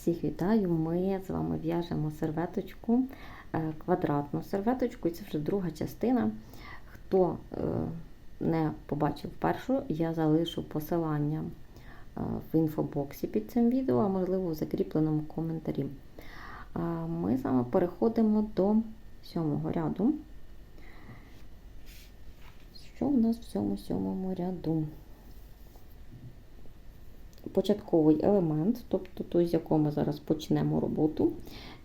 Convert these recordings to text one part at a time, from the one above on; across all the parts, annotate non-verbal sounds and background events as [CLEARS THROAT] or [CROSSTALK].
Всіх вітаю! Ми з вами в'яжемо серветочку, е, квадратну серветочку, і це вже друга частина. Хто е, не побачив першу, я залишу посилання е, в інфобоксі під цим відео, а можливо в закріпленому коментарі. Ми з вами переходимо до сьомого ряду. Що у нас в цьому сьомому ряду? Початковий елемент, тобто той, з якого ми зараз почнемо роботу,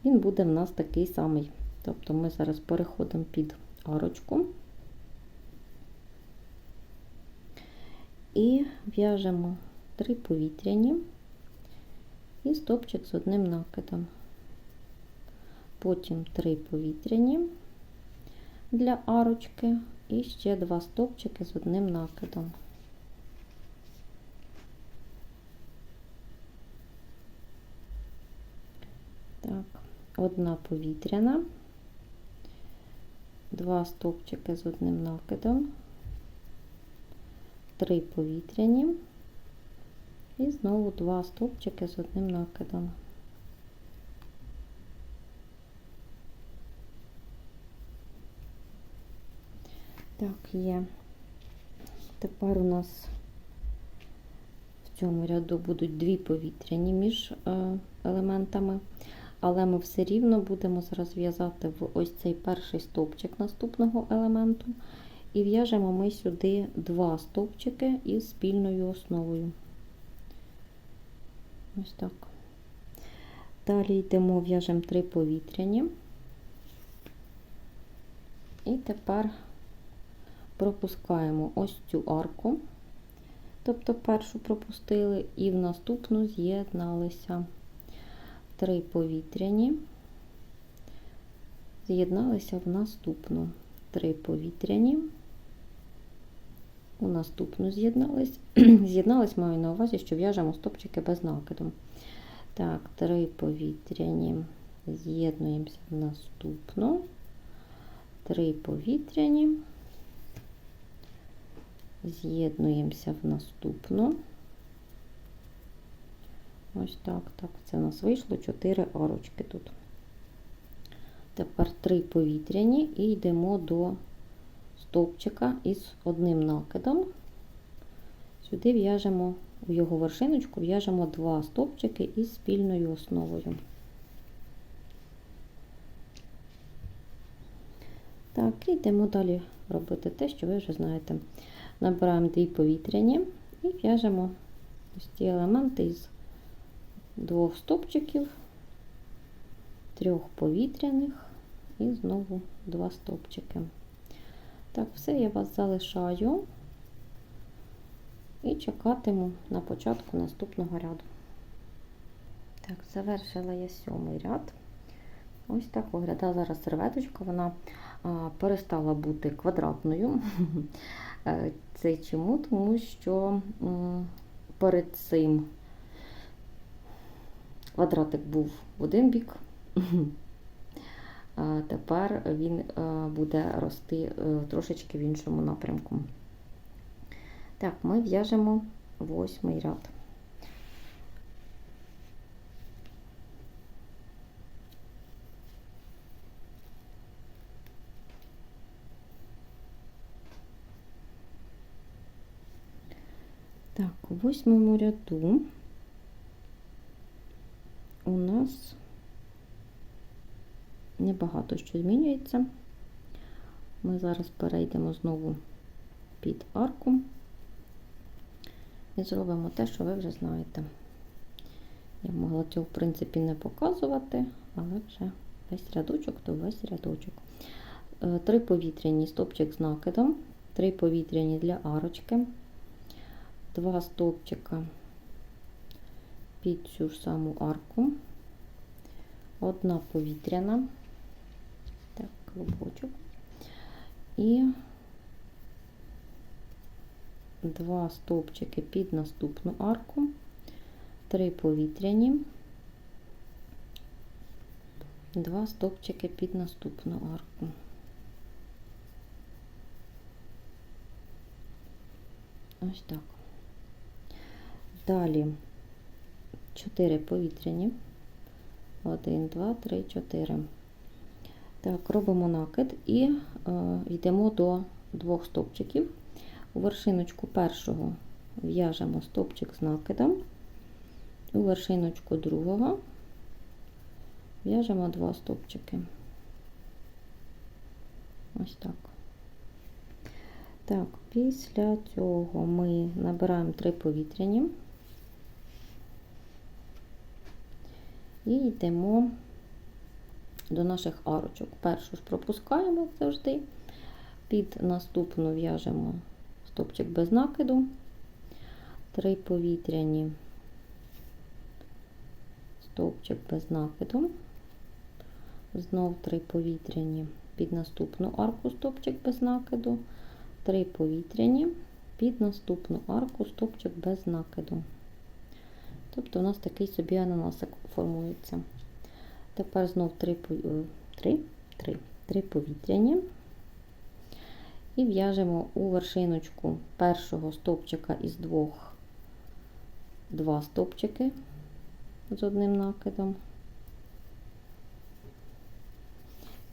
він буде в нас такий самий. Тобто ми зараз переходимо під арочку і в'яжемо три повітряні і стопчик з одним накидом. Потім три повітряні для арочки і ще два стопчики з одним накидом. Так, одна повітряна, два стовпчики з одним накидом, три повітряні і знову два стовпчики з одним накидом. Так, є. Тепер у нас в цьому ряду будуть дві повітряні між е, елементами але ми все рівно будемо зараз в'язати в ось цей перший стовпчик наступного елементу. І в'яжемо ми сюди два стовпчики із спільною основою. Ось так. Далі йдемо, в'яжемо три повітряні. І тепер пропускаємо ось цю арку, тобто першу пропустили, і в наступну з'єдналися. Три повітряні, з'єдналися в наступну. Три повітряні, у наступну з'єднались. [CLEARS THROAT] З'єднались, маю на увазі, що в'яжемо стопчики без накиду. Так, три повітряні, з'єднуємося в наступну, три повітряні, з'єднуємося в наступну. Ось так, так, це у нас вийшло 4 арочки тут. Тепер 3 повітряні і йдемо до стовпчика із одним накидом. Сюди в'яжемо у його вершиночку, в'яжемо 2 стовпчики із спільною основою. Так, і йдемо далі робити те, що ви вже знаєте. Набираємо 2 повітряні і в'яжемо ось ці елементи із двох стопчиків, трьох повітряних і знову два стопчики. Так, все я вас залишаю і чекатиму на початку наступного ряду. Так, завершила я сьомий ряд. Ось так виглядає зараз серветочка, вона а, перестала бути квадратною. [LAUGHS] Е, це чому? Тому що м, перед цим Квадратик був в один бік, а тепер він е, буде рости е, трошечки в іншому напрямку. Так, ми в'яжемо восьмий ряд. Так, у восьмому ряду у нас небагато що змінюється. Ми зараз перейдемо знову під арку і зробимо те, що ви вже знаєте. Я могла цього, в принципі, не показувати, але вже весь рядочок, то весь рядочок. Е, три повітряні стопчик з накидом, три повітряні для арочки, два стовпчика під цю ж саму арку, одна повітряна, так, клубочок, і два стовпчики під наступну арку, три повітряні, два стовпчики під наступну арку. Ось так. Далі 4 повітряні 1, 2, 3, 4. Так, робимо накид і е, йдемо до двох стовпчиків. У вершиночку першого в'яжемо стовпчик з накидом, у вершиночку другого в'яжемо два стовпчики. Ось так. Так, після цього ми набираємо три повітряні і йдемо до наших арочок. Першу ж пропускаємо завжди, під наступну в'яжемо стопчик без накиду, три повітряні, стовпчик без накиду, знов три повітряні. Під наступну арку стопчик без накиду, три повітряні, під наступну арку стопчик без накиду. Тобто у нас такий собі ананасик формується. Тепер знов три, три, три, три повітряні. І в'яжемо у вершиночку першого стовпчика із двох два стовпчики з одним накидом.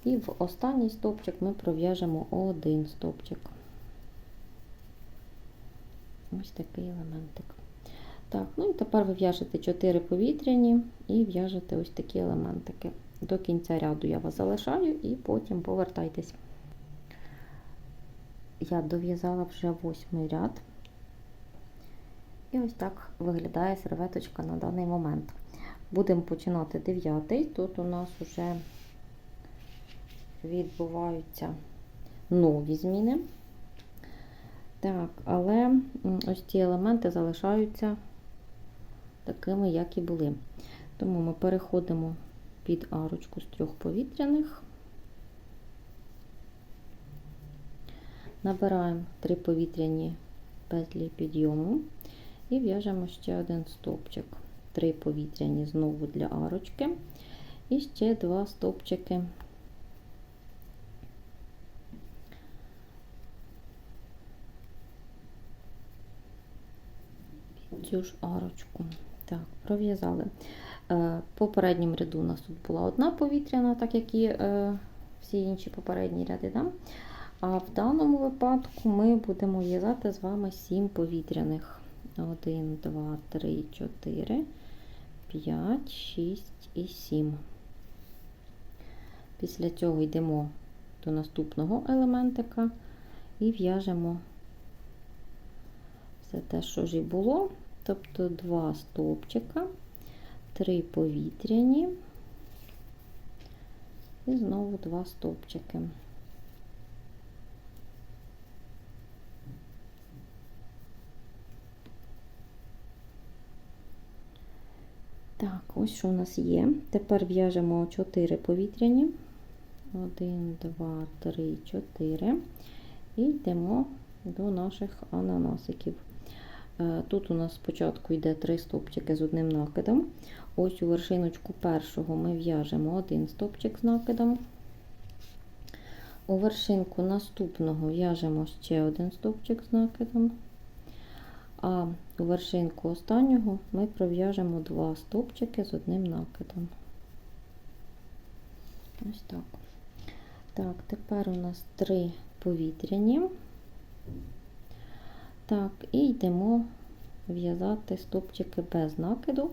І в останній стовпчик ми пров'яжемо один стовпчик. Ось такий елементик. Так, ну і тепер ви в'яжете 4 повітряні і в'яжете ось такі елементики. До кінця ряду я вас залишаю і потім повертайтесь. Я дов'язала вже восьмий ряд. І ось так виглядає серветочка на даний момент. Будемо починати дев'ятий. Тут у нас вже відбуваються нові зміни. Так, але ось ці елементи залишаються такими, як і були. Тому ми переходимо під арочку з трьох повітряних, набираємо три повітряні петлі підйому і в'яжемо ще один стовпчик. Три повітряні знову для арочки, і ще два стовпчики цю ж арочку. Так, пров'язали. Е, по передньому ряду у нас тут була одна повітряна, так як і е, всі інші попередні ряди. Да? А в даному випадку ми будемо в'язати з вами 7 повітряних. 1, 2, 3, 4, 5, 6 і 7. Після цього йдемо до наступного елементика і в'яжемо все те, що ж і було. Тобто два стовпчика, три повітряні і знову два стовпчики. Так, ось що у нас є. Тепер в'яжемо 4 повітряні. 1, 2, 3, 4. І йдемо до наших ананасиків. Е, тут у нас спочатку йде три стовпчики з одним накидом. Ось у вершиночку першого ми в'яжемо один стовпчик з накидом. У вершинку наступного в'яжемо ще один стовпчик з накидом. А у вершинку останнього ми пров'яжемо два стовпчики з одним накидом. Ось так. Так, тепер у нас три повітряні. Так, і йдемо в'язати стовпчики без накиду,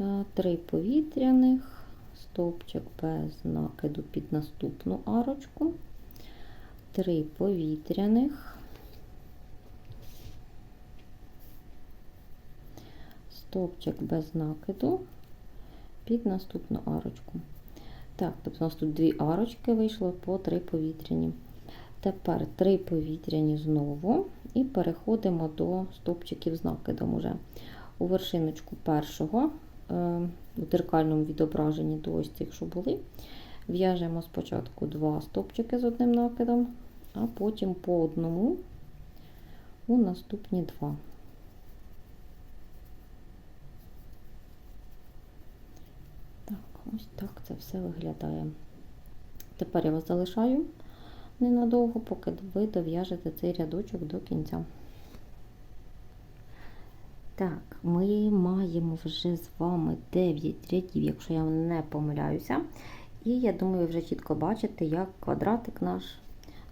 е, три повітряних, стовпчик без накиду під наступну арочку, три повітряних, стовпчик без накиду під наступну арочку. Так, тобто у нас тут дві арочки вийшло по три повітряні. Тепер три повітряні знову і переходимо до стовпчиків з накидом уже. У вершиночку першого, у е, дзеркальному відображенні до ось цих, були, в'яжемо спочатку два стовпчики з одним накидом, а потім по одному у наступні два. Так, ось так це все виглядає. Тепер я вас залишаю ненадовго, поки ви дов'яжете цей рядочок до кінця. Так, ми маємо вже з вами 9 рядів, якщо я не помиляюся. І я думаю, ви вже чітко бачите, як квадратик наш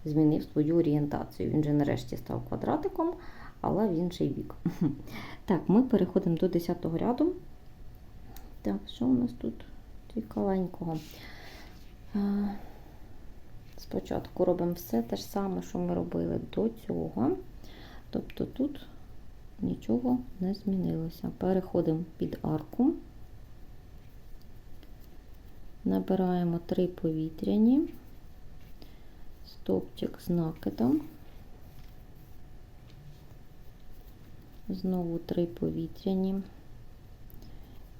змінив свою орієнтацію. Він же нарешті став квадратиком, але в інший бік. [LAUGHS] Так, ми переходимо до 10 ряду. Так, що у нас тут цікавенького? Спочатку робимо все те ж саме, що ми робили до цього. Тобто тут нічого не змінилося. Переходимо під арку, набираємо три повітряні, стовпчик з накидом, знову три повітряні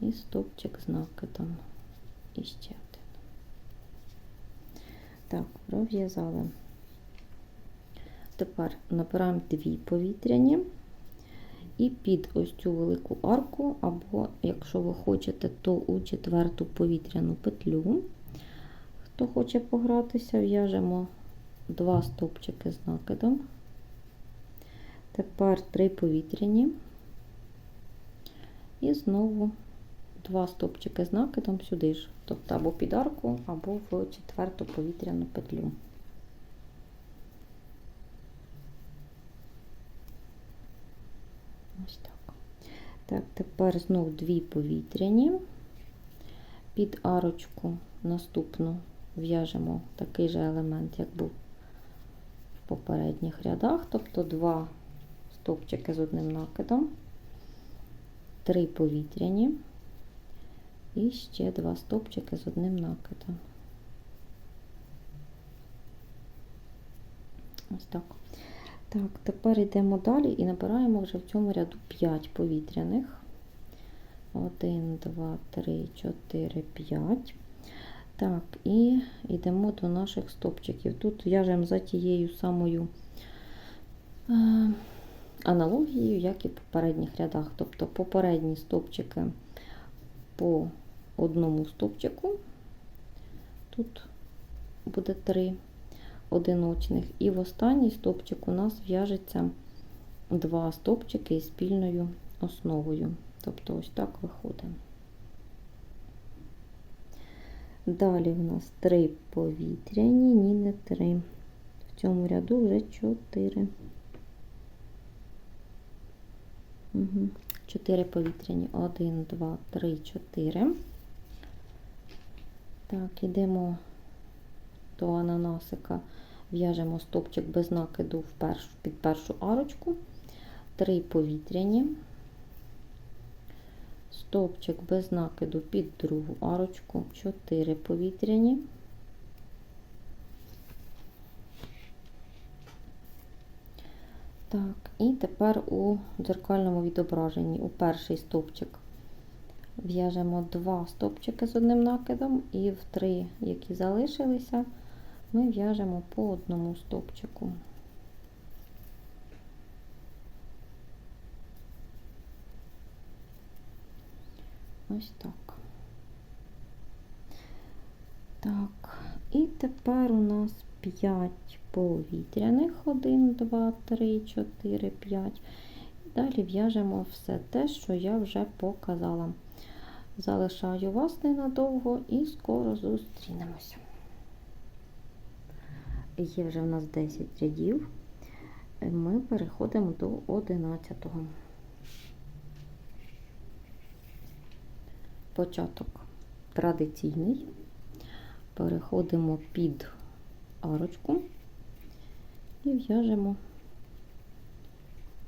і стовпчик з накидом. І ще. Так, пров'язали. Тепер набираємо дві повітряні. І під ось цю велику арку, або, якщо ви хочете, то у четверту повітряну петлю. Хто хоче погратися, в'яжемо два стовпчики з накидом. Тепер три повітряні. І знову два стовпчики з накидом сюди ж. Тобто або під арку, або в четверту повітряну петлю. Ось так. Так, тепер знов дві повітряні. Під арочку наступну в'яжемо такий же елемент, як був в попередніх рядах, тобто два стовпчики з одним накидом, три повітряні і ще два стовпчики з одним накидом. Ось так. Так, тепер йдемо далі і набираємо вже в цьому ряду 5 повітряних. 1, 2, 3, 4, 5. Так, і йдемо до наших стопчиків. Тут в'яжемо за тією самою е, аналогією, як і в попередніх рядах. Тобто попередні стопчики по одному стопчику. Тут буде 3 одиночних. І в останній стопчик у нас в'яжеться два стопчики із спільною основою. Тобто ось так виходить. Далі в нас три повітряні, ні, не три. В цьому ряду вже чотири. Чотири повітряні. Один, два, три, чотири. Так, ідемо до ананасика. В'яжемо стопчик без накиду в першу, під першу арочку, три повітряні, стопчик без накиду під другу арочку, 4 повітряні. Так, і тепер у дзеркальному відображенні у перший стовпчик в'яжемо два стовпчики з одним накидом, і в три, які залишилися, ми в'яжемо по одному стовпчику. Ось так. Так, і тепер у нас 5 повітряних, 1, 2, 3, 4, 5. Далі в'яжемо все те, що я вже показала. Залишаю вас ненадовго і скоро зустрінемося. Є вже в нас 10 рядів. Ми переходимо до 11-го. Початок традиційний. Переходимо під арочку і в'яжемо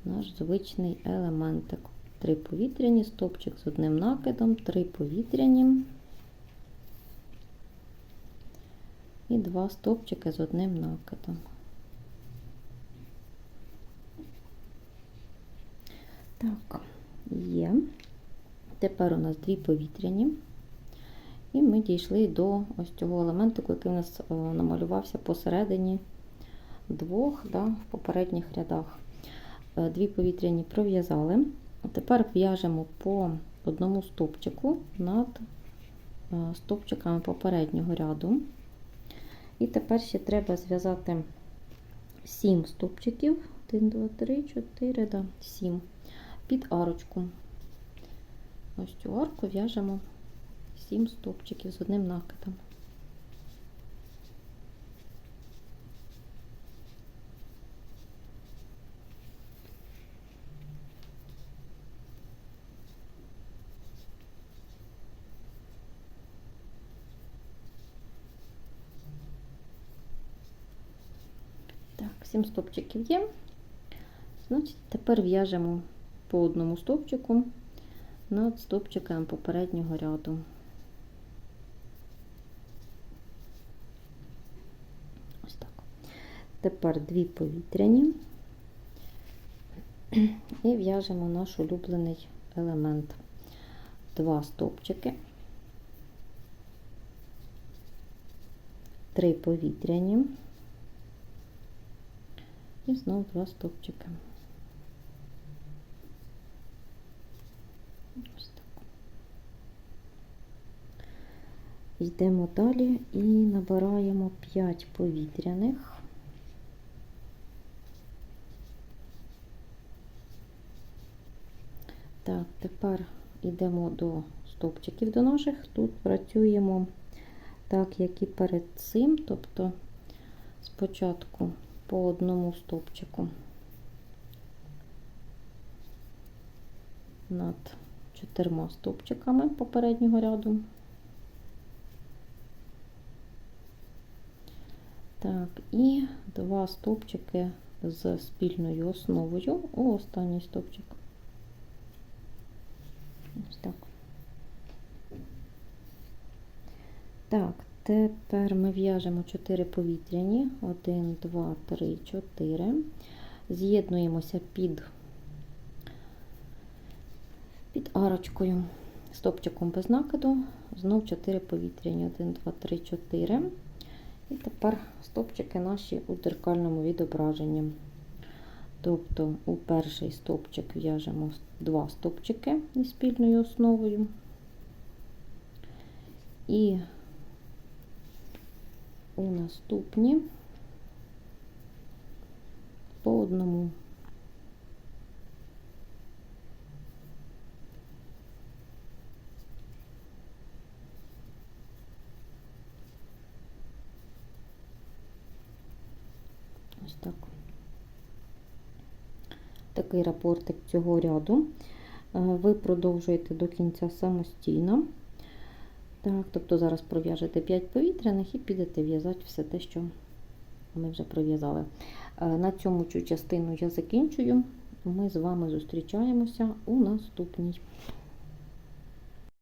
наш звичний елементик. Три повітряні, стопчик з одним накидом, три повітряні і два стопчики з одним накидом. Так, є. Тепер у нас дві повітряні, і ми дійшли до ось цього елементику, який у нас е, намалювався посередині двох да, в попередніх рядах. Е, дві повітряні пров'язали. Тепер в'яжемо по одному стовпчику над е, стовпчиками попереднього ряду. І тепер ще треба зв'язати 7 стовпчиків. 1, 2, 3, 4, да, 7. під арочку. Ось цю арку в'яжемо 7 стовпчиків з одним накидом. Так, 7 стовпчиків є. Значить, тепер в'яжемо по одному стовпчику над стовпчиком попереднього ряду. Ось так. Тепер дві повітряні і в'яжемо наш улюблений елемент. Два стовпчики, три повітряні і знову два стовпчики. Ось так. Йдемо далі і набираємо 5 повітряних. Так, тепер йдемо до стовпчиків до наших. Тут працюємо так, як і перед цим, тобто спочатку по одному стовпчику над чотирма стовпчиками попереднього ряду. Так, і два стовпчики з спільною основою у останній стовпчик. Ось так. Так, тепер ми в'яжемо 4 повітряні. 1, 2, 3, 4. З'єднуємося під, під арочкою, стопчиком без накиду. Знов 4 повітряні. 1, 2, 3, 4. І тепер стопчики наші у дзеркальному відображенні. Тобто у перший стовпчик в'яжемо два стовпчики із спільною основою. І у наступні по одному. Ось так. Такий рапортик цього ряду. Е, Ви продовжуєте до кінця самостійно. Так, тобто зараз пров'яжете 5 повітряних і підете в'язати все те, що ми вже пров'язали. Е, На цьому цю частину я закінчую. Ми з вами зустрічаємося у наступній.